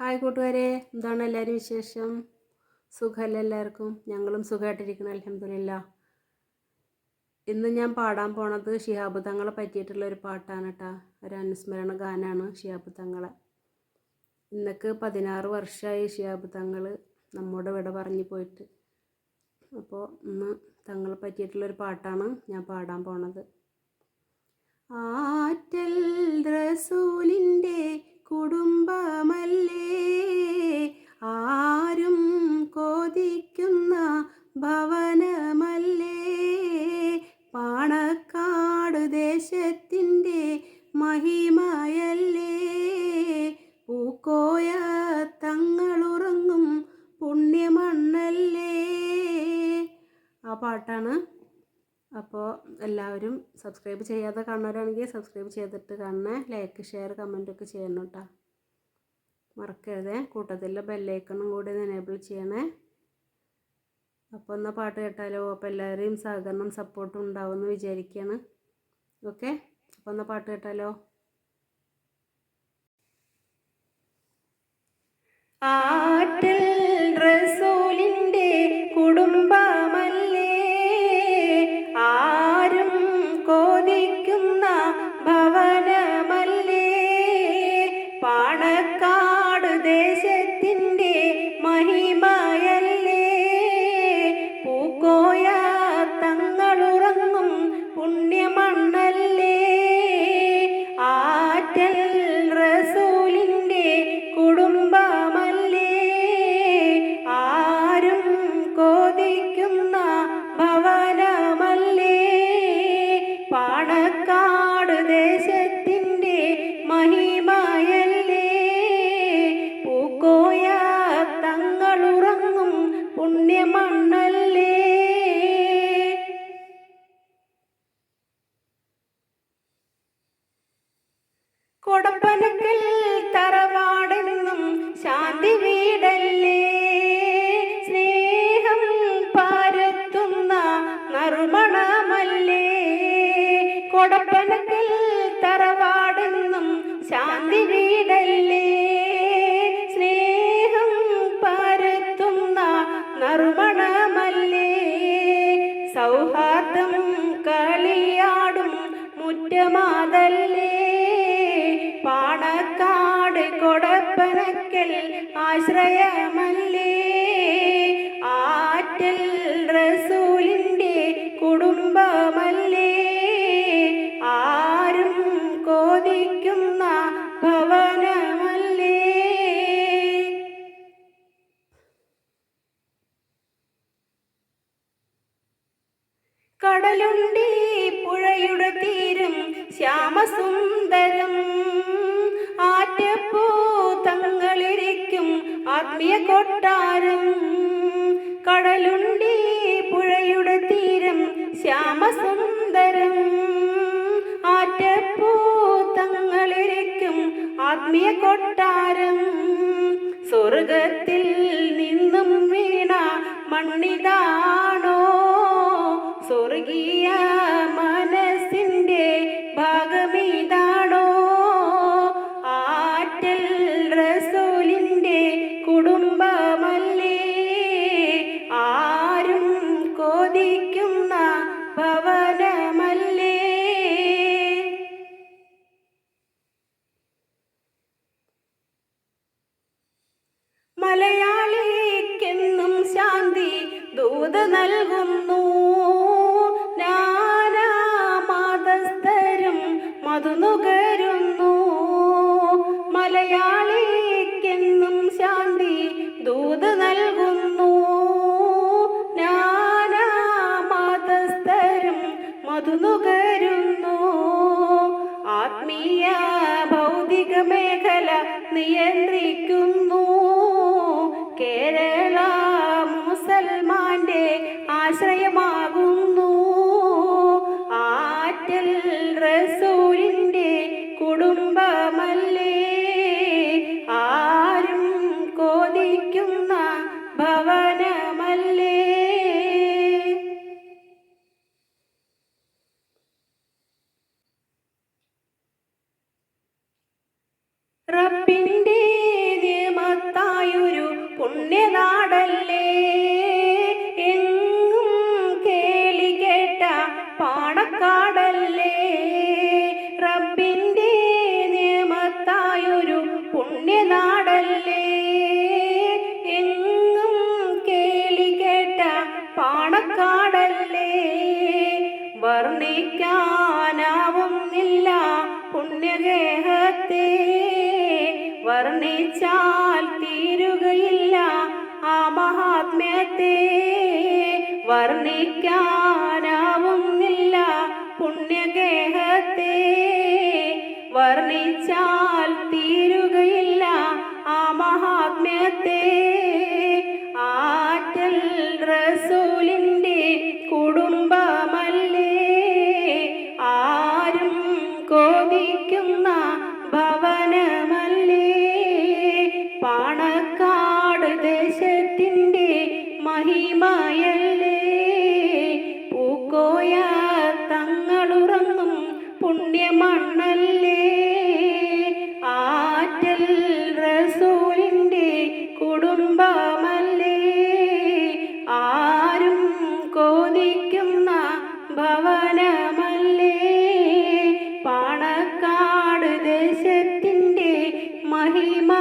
Hi കൂട്ടുകാരെ. എന്താണ് എല്ലാവരും വിശേഷം? സുഖമല്ല എല്ലാവർക്കും? ഞങ്ങളും സുഖമായിട്ടിരിക്കണം അലഹമില്ല ഇന്ന് ഞാൻ പാടാൻ പോണത് ഷിഹാബ് തങ്ങളെ പറ്റിയിട്ടുള്ള ഒരു പാട്ടാണ് കേട്ടോ ഒരു അനുസ്മരണ ഗാനാണ് ഷിഹാബ് തങ്ങളെ ഇന്നക്ക് പതിനാറ് വർഷമായി ഷിഹാബ് തങ്ങൾ നമ്മോട് ഇവിടെ പറഞ്ഞു പോയിട്ട്. അപ്പോൾ ഇന്ന് തങ്ങളെ പറ്റിയിട്ടുള്ളൊരു പാട്ടാണ് ഞാൻ പാടാൻ പോണത്. മഹിമയല്ലേ? പൂക്കോയ തങ്ങളുറങ്ങും പുണ്യമണ്ണല്ലേ? ആ പാട്ടാണ്. അപ്പോൾ എല്ലാവരും സബ്സ്ക്രൈബ് ചെയ്യാതെ കാണുന്നവരാണെങ്കിൽ സബ്സ്ക്രൈബ് ചെയ്തിട്ട് കാണണേ. ലൈക്ക് ഷെയർ കമന്റ് ഒക്കെ ചെയ്യണം കേട്ടോ. മറക്കരുതേ. കൂട്ടത്തിൽ ബെല്ലൈക്കണും കൂടി എനേബിൾ ചെയ്യണേ. അപ്പോൾ ഒന്ന് പാട്ട് കേട്ടാലോ? അപ്പോൾ എല്ലാവരെയും സഹകരണം സപ്പോർട്ടും ഉണ്ടാവുമെന്ന് വിചാരിക്കുകയാണ് ഓക്കെ അപ്പോൾ ഒന്ന് പാട്ട് കേട്ടാലോ? ആറ്റൽ പാണക്കാട് കൊടപ്പനക്കൽ ആശ്രയമല്ലേ? ആറ്റൽ റസൂലിന്റെ കുടുംബമല്ലേ? ആരും കോതിക്കുന്ന ഭവനമല്ലേ? കടലുണ്ടി പുഴയുടെ തീരം ശ്യാമസുന്ദരം കൊട്ടാരം. കടലുണ്ടി പുഴയുടെ തീരം ശ്യാമസുന്ദരം. ആറ്റപ്പൂ തങ്ങളിരിക്കും ആത്മീയ കൊട്ടാരം. സ്വർഗത്തിൽ നിന്നും വീണ മണ്ണിതാണോ മലയാളിക്കെന്നും ശാന്തി ദൂത നൽകുന്നു. നാനാമതസ്ഥരും മധു നുകരുന്നു. മലയാളിക്കെന്നും ശാന്തി ദൂത നൽകുന്നു. നാനാമതസ്ഥരും മധു നുകരുന്നു. ആത്മീയ ഭൗതിക മേഖല നിയന്ത്രിക്കുന്നു. ആശ്രയമാകുന്നു ആറ്റൽ റസൂലിന്റെ കുടുംബമല്ലേ? ആരും കൊതിക്കുന്ന ഭവനമല്ലേ? റബ്ബിന്റെ പുണ്യനാടല്ലേ? പുണ്യനാടല്ലേ? എങ്ങും കേളി കേട്ട പാണക്കാടല്ലേ? വർണിക്കാനാവുന്നില്ല പുണ്യഗേഹത്തെ വർണിച്ചാൽ തീരുകയില്ല ആ മഹാത്മ്യത്തെ. വർണിക്കാനാവുന്നില്ല പുണ്യഗേഹത്തെ വർണിച്ചാൽ തീരുകയില്ല മഹിമയല്ലേ? പൂക്കോയ തങ്ങളുറങ്ങും പുണ്യമണ്ണല്ലേ? ആറ്റൽ റസൂലിന്റെ കുടുംബമല്ലേ? ആരും കൊതിക്കുന്ന ഭവനമല്ലേ? പാണക്കാട് ദേശത്തിന്റെ മഹിമ